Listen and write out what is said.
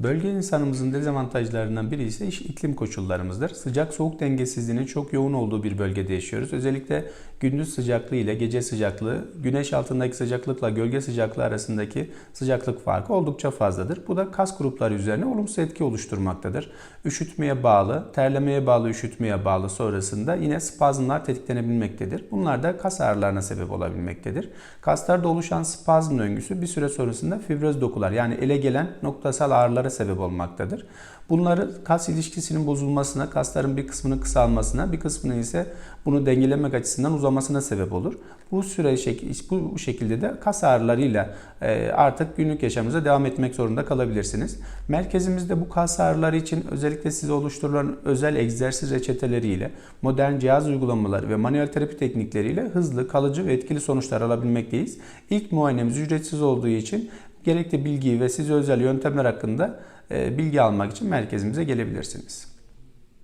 Bölge insanımızın dezavantajlarından biri ise iş iklim koşullarımızdır. Sıcak soğuk dengesizliğinin çok yoğun olduğu bir bölgede yaşıyoruz. Özellikle gündüz sıcaklığı ile gece sıcaklığı, güneş altındaki sıcaklıkla gölge sıcaklığı arasındaki sıcaklık farkı oldukça fazladır. Bu da kas grupları üzerine olumsuz etki oluşturmaktadır. Üşütmeye bağlı, terlemeye bağlı, üşütmeye bağlı sonrasında yine spazmlar tetiklenebilmektedir. Bunlar da kas ağrılarına sebep olabilmektedir. Kaslarda oluşan spazm döngüsü bir süre sonrasında fibroz dokular yani ele gelen noktasal ağrılara sebep olmaktadır. Bunları kas ilişkisinin bozulmasına, kasların bir kısmının kısalmasına, bir kısmının ise bunu dengelemek açısından uzamasına sebep olur. Bu süre bu şekilde de kas ağrılarıyla e, artık günlük yaşamınıza devam etmek zorunda kalabilirsiniz. Merkezimizde bu kas ağrıları için özellikle size oluşturulan özel egzersiz reçeteleriyle, modern cihaz uygulamaları ve manuel terapi teknikleriyle hızlı, kalıcı ve etkili sonuçlar alabilmekteyiz. İlk muayenemiz ücretsiz olduğu için gerekli bilgiyi ve size özel yöntemler hakkında e, bilgi almak için merkezimize gelebilirsiniz.